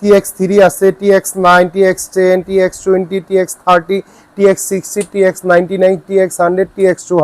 TX three আছে TX nine TX ten TX twenty TX thirty TX sixty TX ninety nine TX hundred two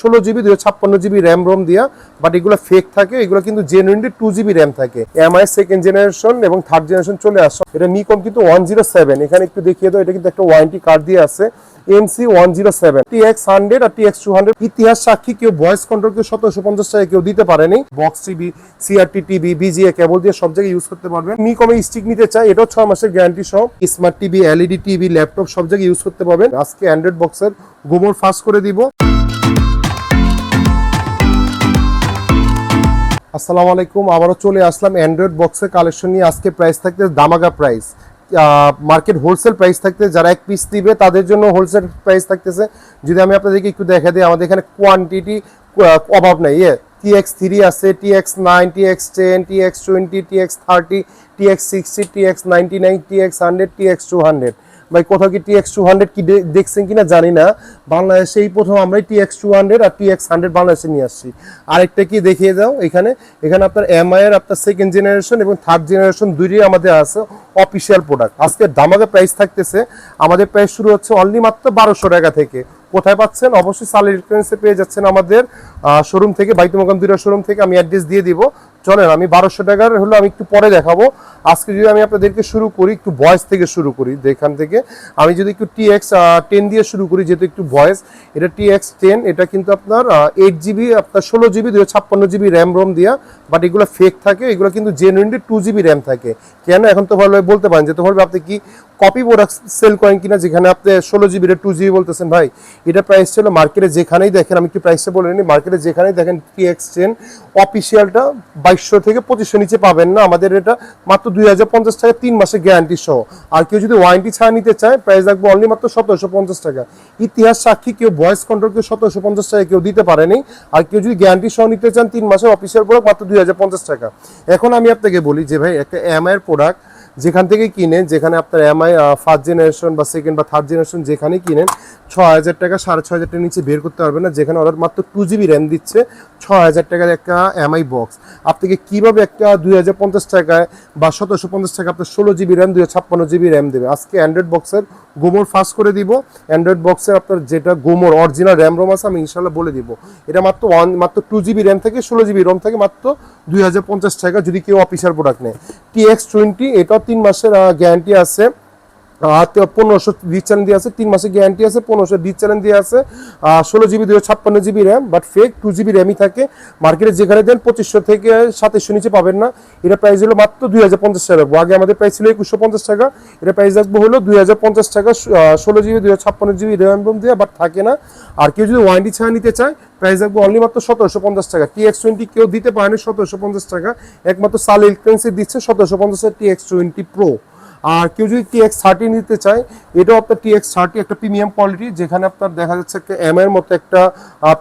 ষোলো GB ছাপ্পান্ন GB RAM ROM দিয়া but এগুলো fake থাকে, এগুলো কিন্তু জেনুইনলি টু জিবি র্যাম থাকে। MI second generation এবং থার্ড জেনারেশন চলে আসছে। এটা নিকন কিন্তু ওয়ান জিরো সেভেন এখানে একটু দেখিয়ে দাও, এটা কিন্তু একটা ওয়ারেন্টি কার্ড দিয়ে আছে। MC one zero seven TX hundred আর টিএক্স টু হান্ড্রেড ইতিহাস সাক্ষী, কেউ ভয়েস কন্ট্রোল কেউ সতেরোশো পঞ্চাশ টাকা কেউ দিতে পারেনি। Box TV CRT TV VGA cable দিয়ে সব জায়গায় ইউজ করতে পারবেন। নিকমে স্টিক নিতে চাই এটাও ছয় মাসের গ্যারান্টি সহ। Smart TV LED TV laptop সব জায়গায় ইউজ করতে পারবেন। আজকে অ্যান্ড্রয়েড বক্সের গোবর ফাঁস করে দিব। আসসালামু আলাইকুম, আবারও চলে আসলাম অ্যান্ড্রয়েড বক্সের কালেকশন নিয়ে। আজকে প্রাইস থাকতে দামাগা প্রাইস মার্কেট হোলসেল প্রাইস থাকতে যারা এক পিস দিবে তাদের জন্য হোলসেল প্রাইস থাকতেছে। যদি আমি আপনাদেরকে একটু দেখা দিই, আমাদের এখানে কোয়ান্টিটি অভাব নেই। ইয়ে টি এক্স থ্রি আছে T X nine T X ten T X twenty T X thirty T X sixty T X ninety nine T X hundred T X two hundred ভাই, কোথাও কি টিএক্স টু হান্ড্রেড কি দেখছেন কিনা জানি না। বাংলাদেশে এই প্রথম আমরাই টিএক্স টু হান্ড্রেড আর টিএক্স হান্ড্রেড বাংলাদেশে নিয়ে আসছি। আরেকটা কি দেখিয়ে দাও এখানে। এখানে আপনার এমআই এর আপনার সেকেন্ড জেনারেশন এবং থার্ড জেনারেশন দুইটাই আমাদের আছে অফিসিয়াল প্রোডাক্ট আজকে দামাকে প্রাইস থাকতেছে। আমাদের প্রাইস শুরু হচ্ছে অনলি মাত্র বারোশো টাকা থেকে। কোথায় পাচ্ছেন? অবশ্যই সাল ইলেকট্রনিক্সে পেয়ে যাচ্ছেন আমাদের শোরুম থেকে বাইতুমকাম দুইটা শোরুম থেকে। আমি অ্যাড্রেস দিয়ে দিব। চলেন, আমি বারোশো টাকার হলো আমি একটু পরে দেখাবো। আজকে যদি আমি আপনাদেরকে শুরু করি, একটু ভয়েস থেকে শুরু করি, যেখান থেকে আমি যদি একটু টি এক্স টেন দিয়ে শুরু করি, যেহেতু একটু ভয়েস এটা টি এক্স টেন এটা কিন্তু আপনার এইট জিবি আপনার ষোলো জিবি দুশো ছাপ্পান্ন জিবি র্যাম রোম দিয়া বাট এগুলো ফেক থাকে, এগুলো কিন্তু জেনুইনলি টু জিবি র্যাম থাকে। কেন? এখন তো ভালোভাবে বলতে পারেন যে তোমার আপনি কি কপি প্রোডাক্ট সেল করেন কিনা, যেখানে আপনি ষোলো জিবি টু জিবি বলতেছেন, ভাই, এটা প্রাইস ছিল মার্কেটে যেখানেই দেখেন, আমি একটু প্রাইসটা বলে নিই মার্কেটে যেখানেই দেখেন টিএক্স টেন অফিসিয়ালটা বাইশশো থেকে পঁচিশশো নিচে পাবেন না। আমাদের এটা মাত্র দুই হাজার পঞ্চাশ টাকা তিন মাসের গ্যারান্টি সহ। আর কেউ যদি ওয়ারেন্টি ছাড়া নিতে চায় প্রাইস রাখব অনলি মাত্র সতেরোশো পঞ্চাশ টাকা। ইতিহাস সাক্ষী, কেউ ভয়েস কন্ট্রোল কেউ সতেরোশো পঞ্চাশ টাকা কেউ দিতে পারেনি। আর কেউ যদি গ্যারান্টি সহ নিতে চান, তিন মাসের অফিসিয়াল প্রোডাক্ট মাত্র দুই হাজার পঞ্চাশ টাকা। এখন আমি আপনাকে বলি যে, ভাই, একটা এমআই এর প্রোডাক্ট যেখান থেকে কিনেন, যেখানে আপনার এমআই ফার্স্ট জেনারেশন বা সেকেন্ড বা থার্ড জেনারেশন যেখানে কিনেন ছ হাজার টাকা, সাড়ে ছ হাজার টাকার নিচে বের করতে পারবেন না। যেখানে ওরা মাত্র টু জিবি র্যাম দিচ্ছে ছ হাজার টাকার একটা এমআই বক্স আপনাকে কীভাবে একটা দুই হাজার পঞ্চাশ টাকায় বা সতেরোশো পঞ্চাশ টাকা আপনার ষোলো জিবি র্যাম দুই ছাপ্পান্ন জিবি র্যাম দেবে? আজকে অ্যান্ড্রয়েড বক্সের গোমর ফাস্ট করে দিব। অ্যান্ড্রয়েড বক্সের আপনার যেটা গোমর অরিজিনাল র্যাম রোম আছে, আমি ইনশাল্লাহ বলে দিব। এটা মাত্র ওয়ান মাত্র টু জিবি র্যাম থেকে, ষোলো জিবি রোম থেকে মাত্র দুই হাজার পঞ্চাশ টাকা যদি কেউ অফিসার প্রোডাক্ট নেয়। টি এক্স টোয়েন্টি এটাও তিন মাসের গ্যারান্টি আছে। পনেরোশো ডিজ চ্যানেল দিয়ে আছে, তিন মাসের গ্যারান্টি আছে, পনেরোশো ডিজ চ্যানেল দিয়ে আছে ষোলো জিবি দুশো ছাপ্পান্ন GB RAM but fake two GB র্যামই থাকে। মার্কেটে যেখানে দেন পঁচিশশো থেকে সাতাশশো নিচে পাবেন না। এটা প্রাইস হলো মাত্র দুই হাজার পঞ্চাশ টাকা। রাখব আগে আমাদের প্রাইস ছিল একুশশো পঞ্চাশ টাকা। এটা প্রাইস রাখব হলো দুই হাজার পঞ্চাশ টাকা ষোলো জিবি দুশো ছাপ্পান্ন জিবি র্যাম দিয়ে বাট থাকে না। আর কেউ যদি ওয়ারেন্টি ছাড়া নিতে চায় প্রাইস রাখব অনলি মাত্র সতেরোশো পঞ্চাশ টাকা। টি এক্স টোয়েন্টি কেউ দিতে পারেনি সতেরোশো পঞ্চাশ টাকা। একমাত্র সাল ইলেকট্রনিক্সে দিচ্ছে সতেরোশো পঞ্চাশ টি এক্স টোয়েন্টি প্রো আর কেউ যদি টি এক্স থার্টি নিতে চায়, এটাও আপনার টি এক্স থার্টি একটা প্রিমিয়াম কোয়ালিটি যেখানে আপনার দেখা যাচ্ছে একটা এম এর মতো একটা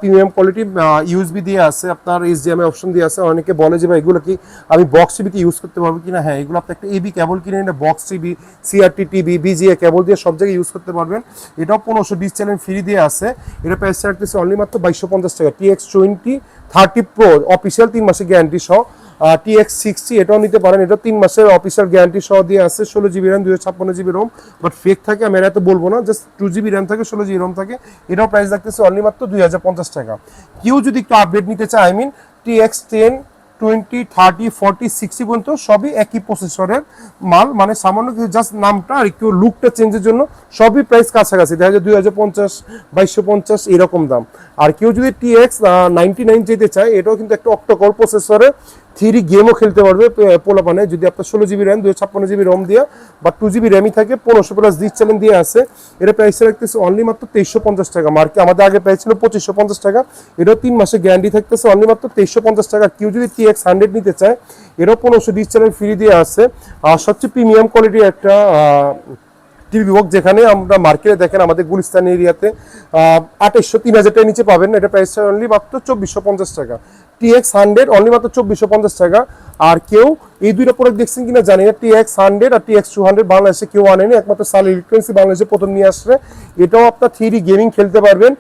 প্রিমিয়াম কোয়ালিটি ইউএসবি দিয়ে আছে, আপনার এস এইচডিএমআই অপশন দিয়ে আছে। অনেকে বলে যে, ভাই, এগুলো কি আমি বক্স টিভিতে ইউজ করতে পারব কিনা? হ্যাঁ এগুলো আপনি একটা এবি কেবল কিনে নিলে box TV CRT TV VGA cable দিয়ে সব জায়গায় ইউজ করতে পারবেন। এটাও পনেরোশো ডিস চ্যানেল ফ্রি দিয়ে আছে। এটা প্রাইস রাখতেছে অনলি মাত্র বাইশশো পঞ্চাশ টাকা। T X twenty thirty pro official তিন মাসের গ্যারান্টি সহ। টি এক্স সিক্সটি, এটাও নিতে পারেন। এটা তিন মাসের অফিসিয়াল গ্যারান্টি সহ দিয়ে আছে, ষোলো জিবি র্যাম দুশো ছাপ্পান্ন জিবি রোম বাট ফেক থাকে, আমি এটা তো বলব না জাস্ট টু জিবি র্যাম থাকে, ষোলো জিবি রোম থাকে। এটাও প্রাইস রাখতেছে অনলি মাত্র দুই হাজার পঞ্চাশ টাকা। কেউ যদি একটু আপডেট নিতে চায় I mean T X ten, twenty, thirty, forty, sixty পর্যন্ত সবই একই প্রসেসরের মাল। মানে সামান্য কিছু জাস্ট নামটা আর একটু লুকটা চেঞ্জের জন্য সবই প্রাইস কাছাকাছি। দেখা যায় দুই হাজার পঞ্চাশ, বাইশশো পঞ্চাশ, এরকম দাম। আর কেউ যদি টি এক্স নাইনটি নাইন যেতে চায়, এটাও কিন্তু একটা অক্টোকল প্রসেসরে থ্রি গেমও খেলতে পারবে পে- পোলাপানে যদি আপনার ষোলো জিবি র্যাম দুশো ছাপ্পান্ন জিবি রম দিয়া, বা টু জিবি র্যামই থাকে, পনেরোশো প্লাস ডিস চ্যানেল দিয়ে আছে। এটা প্রাইস রাখতেছে অনলি মাত্র তেইশশো পঞ্চাশ টাকা। মার্কে আমাদের আগে প্রাইস ছিল পঁচিশশো পঞ্চাশ টাকা। এটাও তিন মাসে গ্যারান্টি থাকতেছে অনলি মাত্র তেইশশো পঞ্চাশ টাকা। কেউ যদি টি এক্স হান্ড্রেড নিতে চায় এটাও পনেরোশো ডিস চ্যানেল ফ্রি দিয়ে আছে। আর সবচেয়ে প্রিমিয়াম কোয়ালিটির একটা টিভি বক্স যেখানে আমরা মার্কেটে দেখেন আমাদের গুলিস্তান এরিয়াতে আঠাইশশো তিন হাজার টাকার নিচে পাবেন। এটা প্রাইস অনলি মাত্র চব্বিশশো পঞ্চাশ টাকা। টিএক্স হান্ড্রেড অনলি মাত্র চব্বিশশো পঞ্চাশ টাকা। আর কেউ এই দুইটা প্রোডাক্ট দেখছেন কিনা জানি না টি এক্স হান্ড্রেড আর টি এক্স টু হান্ড্রেড বাংলাদেশে কেউ আনেনি, একমাত্র সাল ইলেকট্রনিক্স বাংলাদেশে প্রথম নিয়ে আসছে। এটাও আপনার থ্রি গেমিং খেলতে পারবেন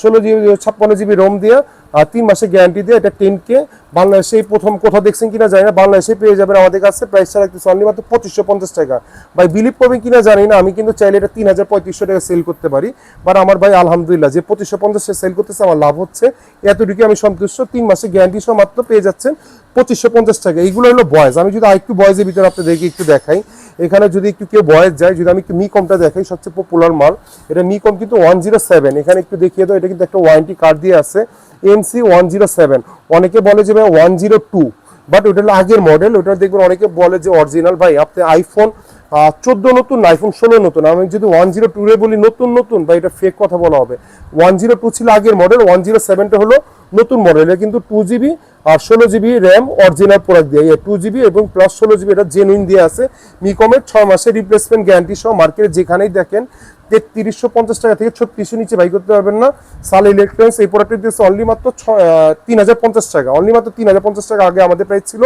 ষোলো জিবি, ছাপ্পান্ন জিবি রোম দিয়ে, আর তিন মাসের গ্যারান্টি দিয়ে এটা টেন কে বাংলাদেশে প্রথম কোথাও দেখছেন কিনা জানি না বাংলাদেশে পেয়ে যাবেন আমাদের কাছে প্রাইসটা রাখতেছে অনলি মাত্র পঁচিশশো পঞ্চাশ টাকা। ভাই বিলিভ করবেন কিনা জানি না, আমি কিন্তু চাইলে এটা তিন হাজার পঁয়ত্রিশশো টাকা সেল করতে পারি। বাট আমার ভাই, আলহামদুলিল্লাহ, যে পঁচিশশো পঞ্চাশে সেল করতেছে, আমার লাভ হচ্ছে। এতটুকু আমি সন্তুষ্ট, তিন মাসের গ্যারান্টি সহ মাত্র পেয়ে যাচ্ছেন পঁচিশশো পঞ্চাশ টাকা। এইগুলো হলো বয়েজ আমি যদি আরেকটু বয়েজের ভিতরে আপনাদেরকে একটু দেখাই, এখানে যদি একটু কেউ বয়েজ যায়, যদি আমি একটু মি কমটা দেখাই, সবচেয়ে পপুলার মাল, এটা মি কম কিন্তু ওয়ান জিরো সেভেন এখানে একটু দেখিয়ে দাও, এটা কিন্তু একটা ওয়ারেন্টি কার্ড দিয়ে আছে এমসি ওয়ান জিরো সেভেন অনেকে বলে যে ভাই ওয়ান জিরো টু বাট ওটা হলো আগের মডেল ওটা দেখবেন অনেকে বলে যে অরিজিনাল ভাই, আপনি আইফোন চোদ্দ নতুন আইফোন ষোলো নতুন। আমি যদি ওয়ান জিরো টু রে বলি নতুন নতুন বা এটা ফেক কথা বলা হবে। ওয়ান জিরো টু ছিল আগের মডেল ওয়ান জিরো সেভেনটা হলো নতুন মডেল কিন্তু টু জিবি আর ষোলো জিবি র্যাম অরিজিনাল প্রোডাক্ট দিয়ে। টু জিবি এবং প্লাস ষোলো জিবি এটা জেনুইন দিয়ে আছে। মিকমের ছয় মাসের রিপ্লেসমেন্ট গ্যারান্টি সহ মার্কেটে যেখানেই দেখেন, তেত্রিশশো পঞ্চাশ টাকা থেকে ছত্রিশশো নিচে বাই করতে পারবেন না। সাল ইলেকট্রনিক্স এই প্রোডাক্টের দিয়েছে অনলি মাত্র তিন হাজার পঞ্চাশ টাকা। অনলি মাত্র তিন হাজার পঞ্চাশ টাকা আগে আমাদের প্রাইস ছিল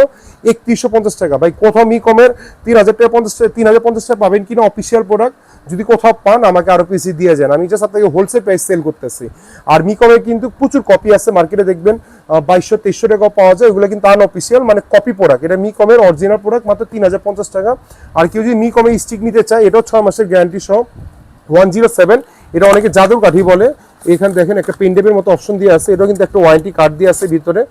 একত্রিশশো পঞ্চাশ টাকা। ভাই, কোথাও মি কমের তিন হাজার টাকা পঞ্চাশ তিন হাজার পঞ্চাশ টাকা পাবেন কিনা অফিসিয়াল প্রোডাক্ট যদি কোথাও পান, আমাকে আরও পিসি দিয়ে যান। আমি জাস্ট আপনাকে হোলসেল প্রাইস সেল করতেছি। আর মি কমের কিন্তু প্রচুর কপি আছে মার্কেটে দেখবেন বাইশশো, তেইশশো টাকা পাওয়া যায়, ওগুলো কিন্তু আনঅফিসিয়াল মানে কপি প্রোডাক্ট এটা মিকমের অরিজিনাল প্রোডাক্ট মাত্র তিন হাজার পঞ্চাশ টাকা। আর কেউ যদি মি কমে স্টিক নিতে চায়, এটাও ছয় মাসের গ্যারান্টি সহ ওয়ান জিরো সেভেন এটা অনেকে জাদুর কাঠি বলে। এখানে দেখেন একটা পেনডেপের মতো অপশন দিয়ে আছে। এটাও কিন্তু একটা ওয়ারেন্টি কার্ড দিয়ে আছে ভিতরে।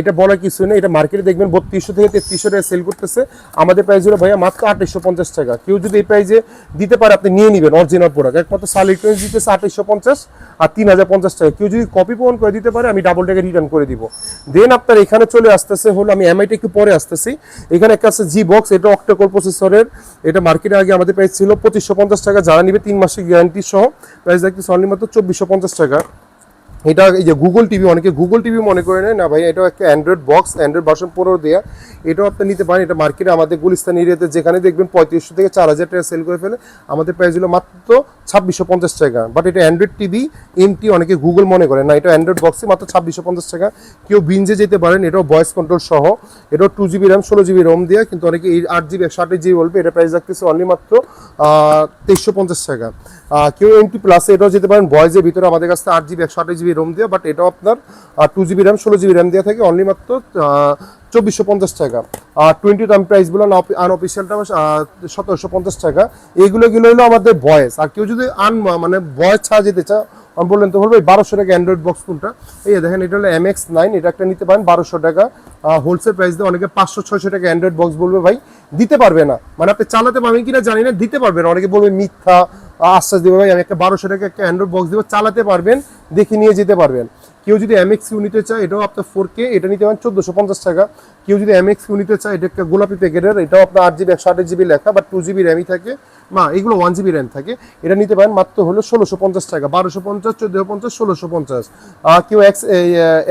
এটা বলার কিছু নেই। এটা মার্কেটে দেখবেন বত্রিশশো থেকে তেত্রিশশো টাকা সেল করতেছে। আমাদের প্রাইস হলো ভাইয়া মাত্র আঠাইশশো পঞ্চাশ টাকা। কেউ যদি এই প্রাইসে দিতে পারে, আপনি নিয়ে নেবেন অরিজিনাল প্রোডাক্ট একমাত্র সাল ইলেকট্রনিক্স দিতেছে আঠাইশশো পঞ্চাশ আর তিন হাজার পঞ্চাশ টাকা। কেউ যদি কপি প্রমাণ করে দিতে পারে, আমি ডাবল টাকা রিটার্ন করে দিব। দেন আপনার এখানে চলে আসতেছে হলো, আমি এমআইটা একটু পরে আসতেছি। এখানে একটা আছে জি বক্স এটা অক্টোকোর প্রসেসরের এটা মার্কেটে আগে আমাদের প্রাইস ছিল পঁচিশশো পঞ্চাশ টাকা। যারা নিবে তিন মাসের গ্যারান্টি সহ প্রাইস দেখতেছে অনলি মাত্র চব্বিশশো পঞ্চাশ টাকা এটা এই যে গুগল টিভি অনেকে গুগল টিভি মনে করে নেয়, না ভাই, এটাও একটা অ্যান্ড্রয়েড বক্স অ্যান্ড্রয়েড ভার্সন পনেরো দেওয়া এটাও আপনি নিতে পারেন, এটা মার্কেটে আমাদের গুলিস্তান এরিয়াতে যেখানে দেখবেন পঁয়ত্রিশশো থেকে চার হাজার টাকা সেল করে ফেলে, আমাদের প্রাইস হলো মাত্র ছাব্বিশশো পঞ্চাশ টাকা বাট এটা অ্যান্ড্রয়েড টিভি এমটি অনেকে গুগল মনে করে, না, এটা অ্যান্ড্রয়েড বক্সে মাত্র ছাব্বিশশো পঞ্চাশ টাকা, কেউ বিঞ্জে যেতে পারেন, এটাও ভয়েস কন্ট্রোল সহ, এটাও টু জিবি র্যাম ষোলো জিবি রোম দেওয়া কিন্তু অনেকে এই আট জিবি একশো আঠাশ জিবি বলবে, এটা প্রাইস রাখতেছে অনলি মাত্র তেইশশো পঞ্চাশ টাকা কেউ এমটি প্লাসে এটাও যেতে পারেন ভয়েসের ভিতরে আমাদের কাছে আট জিবি একশো আঠাশ জিবি রোম দেওয়া বাট এটাও আপনার টু জিবি র্যাম ষোলো জিবি র্যাম দেওয়া থাকে অনলি মাত্র চব্বিশশো পঞ্চাশ টাকা। আর টোয়েন্টি দাম প্রাইসগুলো আনঅফিসিয়ালটা সতেরোশো পঞ্চাশ টাকা। এইগুলো গুলো হলো আমাদের ভয়েস আর কেউ যদি আন মানে ভয়েস ছাড়া যেতে চায় আমি বললেন তো বলব বারোশো টাকা অ্যান্ড্রয়েড বক্স কোনটা? এই দেখেন, এটা হলো এম এক্স নাইন এটা একটা নিতে পারেন, বারোশো টাকা। হোলসেল প্রাইস দিয়ে অনেকে পাঁচশো, ছয়শো টাকা অ্যান্ড্রয়েড বক্স বলবে, ভাই, দিতে পারবে না। মানে আপনি চালাতে পারবেন কিনা জানি না, দিতে পারবে না। অনেকে বলবে মিথ্যা আশ্বাস দিব ভাই, আমি একটা বারোশো টাকা একটা অ্যান্ড্রয়েড বক্স দিব, চালাতে পারবেন, দেখে নিয়ে যেতে পারবেন। কেউ যদি এম এক্স ইউ নিতে চায়, এটাও আপনার ফোর কে এটা নিতে পারেন চোদ্দোশো পঞ্চাশ টাকা। কেউ যদি এম এক্স ইউ নিতে চায়, এটা একটা গোলাপি প্যাকেটের এটাও আপনার আট জিবি একশো আঠাশ জিবি লেখা বা টু জিবি র্যামই থাকে। মা এগুলো ওয়ান জিবি র্যাম থাকে। এটা নিতে পারেন মাত্র হলো ষোলোশো পঞ্চাশ টাকা, বারোশো পঞ্চাশ, চোদ্দোশো পঞ্চাশ, ষোলোশো পঞ্চাশ। আর কেউ X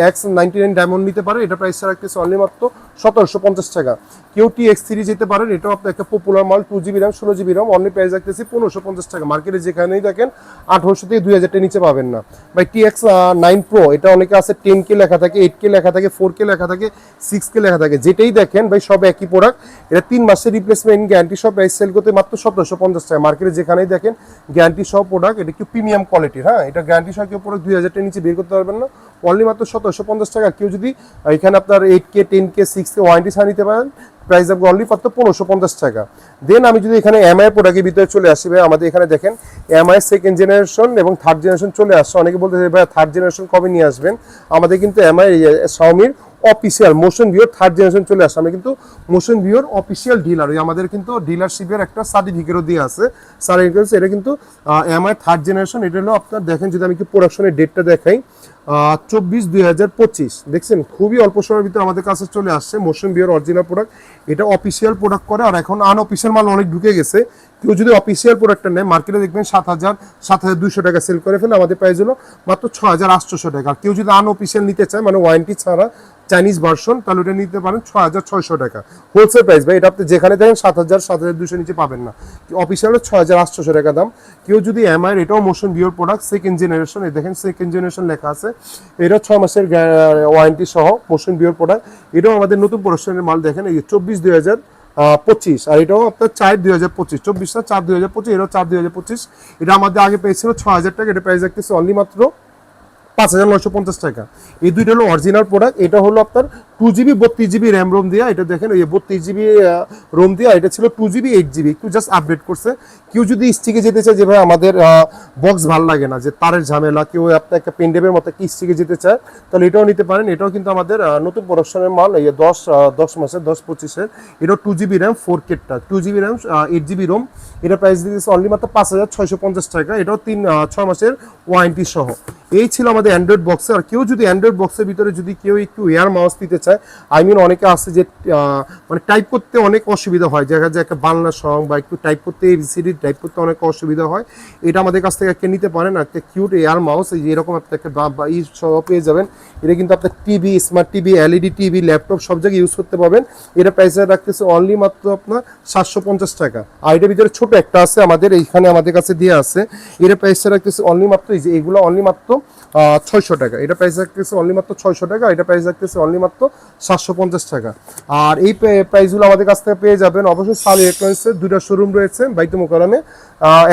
X ninety nine diamond নিতে পারে, এটা প্রাইসটা রাখতেছে অনলি মাত্র সতেরোশো পঞ্চাশ টাকা। কেউ টি এক্স থ্রি যেতে পারেন, এটাও আপনার একটা পপুলার মাল টু জিবি র্যাম ষোলো জিবি র্যাম অনলি প্রাইস রাখতেছি পনেরোশো পঞ্চাশ টাকা। মার্কেটে যেখানেই দেখেন, আঠারোশো থেকে দুই হাজার টাকা নিচে পাবেন না। ভাই টি এক্স নাইন প্রো এটা অনেকে আছে টেন কে লেখা থাকে এইট কে লেখা থাকে ফোর কে লেখা থাকে সিক্স কে লেখা থাকে। যেটাই দেখেন ভাই, সব একই প্রোডাক্ট এটা তিন মাসের রিপ্লেসমেন্ট গ্যারান্টি সব প্রাইস সেল করতে মাত্র সতেরোশো পঞ্চাশ টাকা। মার্কেটে যেখানেই দেখেন গ্যারান্টি সহ প্রোডাক্ট এটা একটু প্রিমিয়াম কোয়ালিটির হ্যাঁ? এটা গ্যারান্টি সহ কেউ প্রোডাক্ট দুই হাজার টাকা নিচে বের করতে পারবেন না। অনলি মাত্র সতেরোশো পঞ্চাশ টাকা। কেউ যদি এখানে আপনার eight K ten K six K warranty ছাড়া নিতে পারেন প্রাইস আপনি অনলি মাত্র পনেরোশো পঞ্চাশ টাকা। দেন আমি যদি এখানে এমআই প্রোডাক্টের ভিতরে চলে আসি ভাই আমাদের এখানে দেখেন এমআই সেকেন্ড জেনারেশন এবং থার্ড জেনারেশন চলে আসছে অনেকে বলতে ভাই থার্ড জেনারেশন কবে নিয়ে আসবেন? আমাদের কিন্তু এমআই শাওমির অফিসিয়াল মোশন ভিওর থার্ড জেনারেশন চলে আসছে আমি কিন্তু মোশন ভিওর অফিসিয়াল ডিলার ওই আমাদের কিন্তু ডিলারশিপের একটা সার্টিফিকেটও দিয়ে আছে। সার্টিফিকেট এটা কিন্তু এমআই থার্ড জেনারেশন এটা হলো আপনার, দেখেন যদি আমি কি প্রোডাকশনের ডেটটা দেখাই চব্বিশ দুই হাজার পঁচিশ। দেখছেন, খুবই অল্প সময়ের ভিতরে আমাদের কাছে চলে আসছে। মৌসুম বিয়ার অরিজিনাল প্রোডাক্ট এটা অফিসিয়াল প্রোডাক্ট করে, আর এখন আনঅফিসিয়াল মাল অনেক ঢুকে গেছে। কেউ যদি অফিসিয়াল প্রোডাক্টটা নেয় মার্কেটে দেখবেন সাত হাজার সাত হাজার দুইশো টাকা সেল করে ফেলে, আমাদের প্রাইস হলো মাত্র ছ হাজার আটশোশো টাকা। আর কেউ যদি আনঅফিসিয়াল নিতে চায় মানে ওয়ারেন্টি ছাড়া চাইনিজ ভার্সন তাহলে ওটা নিতে পারেন ছ হাজার ছয়শো টাকা। হোলসেল প্রাইস ভাই, এটা আপনি যেখানে দেখেন সাত হাজার সাত হাজার দুশো নিচে পাবেন না। অফিসিয়াল ছ হাজার আটশোশো টাকা দাম। কেউ যদি এমআই এটাও মোশন বিওর প্রোডাক্ট সেকেন্ড জেনারেশন এই দেখেন সেকেন্ড জেনারেশন লেখা আছে। এটা ছ মাসের ওয়ারেন্টি সহ মোশন বিওর প্রোডাক্ট এটাও আমাদের নতুন প্রোডাকশনের মাল দেখেন, এই চব্বিশ দুই হাজার পঁচিশ, আর এটাও আপনার চার দুই হাজার পঁচিশ, চব্বিশ না, চার দুই হাজার পঁচিশ, এটাও চার দুই হাজার পঁচিশ। এটা আমাদের আগে পেয়েছিল ছ হাজার টাকা, এটা প্রাইস রাখতেছে অনলি মাত্র পাঁচ হাজার নয়শো পঞ্চাশ টাকা। এই দুইটা হলো অরিজিনাল প্রোডাক্ট এটা হলো আপনার টু জিবি বত্রিশ জিবি র্যাম রোম দেওয়া এটা দেখেন এই বত্রিশ জিবি রোম দেওয়া এটা ছিল টু জিবি এইট জিবি একটু জাস্ট আপডেট করছে। কেউ যদি স্টিকে যেতে চায় যেভাবে আমাদের বক্স ভালো লাগে না, যে তারের ঝামেলা, কেউ আপনার একটা পেন্ডেবের মতো একটা স্টিকে যেতে চায়, তাহলে এটাও নিতে পারেন। এটাও কিন্তু আমাদের নতুন প্রোডাকশনের মাল, এই দশ দশ মাসের, দশ পঁচিশের, এটাও two GB RAM four কেটটা two. GB RAM eight GB ROM এটা প্রাইস দিয়েছে অনলি মাত্র পাঁচ হাজার ছয়শো পঞ্চাশ টাকা। এটাও তিন ছয় মাসের ওয়ারেন্টি সহ। এই ছিল আমাদের অ্যান্ড্রয়েড বক্সে আর কেউ যদি অ্যান্ড্রয়েড বক্সের ভিতরে যদি কেউ একটু এয়ার মাউস দিতে চায়। আই মিন অনেকে আছে যে মানে টাইপ করতে অনেক অসুবিধা হয়। দেখা যায় একটা বাংলা সং বা একটু টাইপ করতে এবিসিডি টাইপ করতে অনেক অসুবিধা হয়। এটা আমাদের কাছ থেকে একটা নিতে পারেন একটা কিউট এয়ার মাউস এই এরকম আপনি একটা ই সহ পেয়ে যাবেন। এটা কিন্তু আপনার TV smart TV LED TV laptop সব জায়গায় ইউজ করতে পারবেন। এটা প্রাইসে রাখতেছে অনলি মাত্র আপনার সাতশো পঞ্চাশ টাকা। আর এটার ভিতরে ছোট একটা আছে আমাদের, এইখানে আমাদের কাছে দিয়ে আছে। এটা প্রাইসে রাখতেছে অনলি মাত্র, এই যে এগুলো অনলি মাত্র ছয়শো টাকা। এটা প্রাইস রাখতেছে অনলি মাত্র ছয়শো টাকা। এটা প্রাইস রাখতেছে অনলি মাত্র সাতশো পঞ্চাশ টাকা। আর এই প্রাইসগুলো আমাদের কাছ থেকে পেয়ে যাবেন। অবশ্যই সাল ইলেকট্রনিক্সের দুইটা শোরুম রয়েছে বাইতে মোকারমে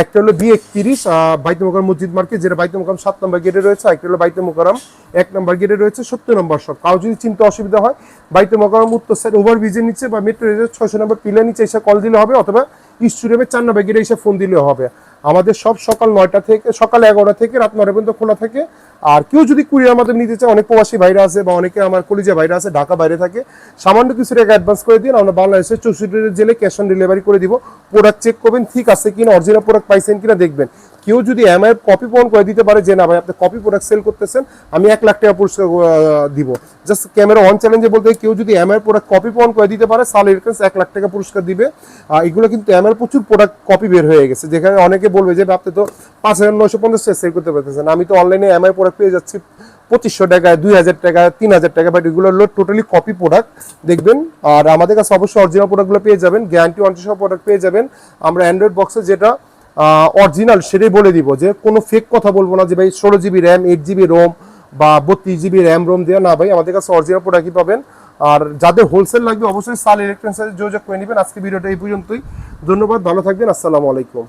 একটা হলো বি একত্রিশ বাইতে মোকারম মসজিদ মার্কেট, যেটা বাইতে মোকারম সাত নম্বর গেটে রয়েছে। একটা হলো বাইতে মোকারম এক নম্বর গেটে রয়েছে সত্তর নম্বর সব কাউ যদি চিন্তা অসুবিধা হয় বাইতু মোকারম উত্তর সাইড ওভার ব্রিজের নিচে বা মেট্রো রেলের ছয়শো নম্বর পিলার নিচে এসে কল দিলে হবে অথবা স্টুডিয়ামে চার নম্বর গেটে এসে ফোন দিলেও হবে। আমাদের সব সকাল নয়টা থেকে, সকাল এগারোটা থেকে, রাত নয়টা পর্যন্ত খোলা থাকে। আর কেউ যদি কুরিয়ার মাধ্যমে নিতে চায়, অনেক প্রবাসী বাইরে আছে বা অনেকে আমার কলিজা বাইরে আছে, ঢাকা বাইরে থাকে, সামান্য কিছু টাকা অ্যাডভান্স করে দিন, আমরা বাংলাদেশের চৌষট্টি জেলে ক্যাশ অন ডেলিভারি করে দিব। প্রোডাক্ট চেক করবেন, ঠিক আছে কিনা অরিজিনাল প্রোডাক্ট পাইছেন কিনা দেখবেন। কেউ যদি এমআই কপি প্রমাণ করে দিতে পারে যে, না ভাই, আপনি কপি প্রোডাক্ট সেল করতেছেন, আমি এক লাখ টাকা পুরস্কার দিব। জাস্ট ক্যামেরা অন চ্যালেঞ্জে বলতে কেউ যদি এমআই প্রোডাক্ট কপি প্রমাণ করে দিতে পারে সাল ইলেকট্রনিক্স এক লাখ টাকা পুরস্কার দিবে। আর এগুলো কিন্তু এমআই প্রচুর প্রোডাক্ট কপি বের হয়ে গেছে। যেখানে অনেকে বলবে যে আপনি তো পাঁচ হাজার নয়শো পঞ্চাশ সেল করতে পারতেছেন। আমি তো অনলাইনে এমআই প্রোডাক্ট পেয়ে যাচ্ছি পঁচিশশো টাকায়, দুই হাজার টাকা তিন হাজার টাকা বাট এগুলো হলো টোটালি কপি প্রোডাক্ট দেখবেন, আর আমাদের কাছে অবশ্যই অরিজিনাল প্রোডাক্টগুলো পেয়ে যাবেন গ্যারান্টি ওয়ারেন্টি সহ প্রোডাক্ট পেয়ে যাবেন। আমরা অ্যান্ড্রয়েড বক্সে যেটা অরিজিনাল সেটাই বলে দিব যে কোনো ফেক কথা বলব না যে ভাই ষোলো GB RAM eight GB ROM বা বত্রিশ জিবি র্যাম রোম দেওয়া না ভাই। আমাদের কাছে অরিজিনাল প্রোডাক্টই পাবেন। আর যাদের হোলসেল লাগবে অবশ্যই সাল ইলেকট্রনিক্সের যোগাযোগ করে নেবেন। আজকে ভিডিওটা এই পর্যন্তই। ধন্যবাদ, ভালো থাকবেন। আসসালামু আলাইকুম।